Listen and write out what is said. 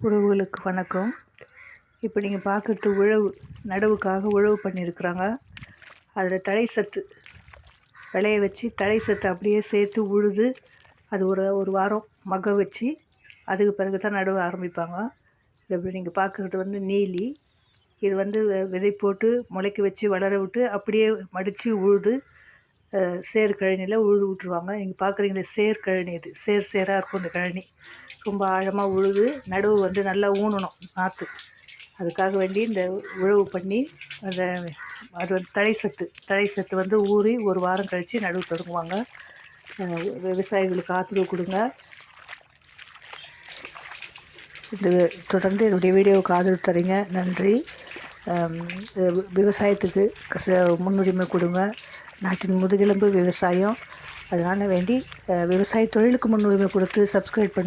உறவுகளுக்கு வணக்கம். இப்போ நீங்கள் பார்க்குறது உழவு நடவுக்காக உழவு பண்ணியிருக்கிறாங்க அதில் தழை சத்து விளைய வச்சு தழை சத்து அப்படியே சேர்த்து உழுது அது ஒரு ஒரு வாரம் மக வச்சு அதுக்கு பிறகு தான் நடவு ஆரம்பிப்பாங்க. இது நீங்கள் பார்க்குறது வந்து நீலி. இது வந்து விதை போட்டு முளைக்க வச்சு வளர விட்டு அப்படியே மடித்து உழுது சேர் கழனியில் உழுது விட்ருவாங்க நீங்கள் பார்க்குறீங்களே சேர் கழனி இது. சேர் சேராக இருக்கும் இந்த கழனி. ரொம்ப ஆழமாக உழுது நடுவு வந்து நல்லா ஊனணும் நாற்று அதுக்காக வேண்டி இந்த உழவு பண்ணி அந்த அது வந்து தழை சத்து. தழை சத்து வந்து ஊறி ஒரு வாரம் கழித்து நடுவு தொடங்குவாங்க. விவசாயிகளுக்கு ஆதரவு கொடுங்க. இந்த தொடர்ந்து என்னுடைய வீடியோவுக்கு ஆதரவு தரீங்க. நன்றி. விவசாயத்துக்கு முன்னுரிமை கொடுங்க. நாட்டின் முதுகெலும்பு விவசாயம். அதனால் வேண்டி விவசாய தொழிலுக்கு முன்னுரிமை கொடுத்து சப்ஸ்கிரைப் பண்ணு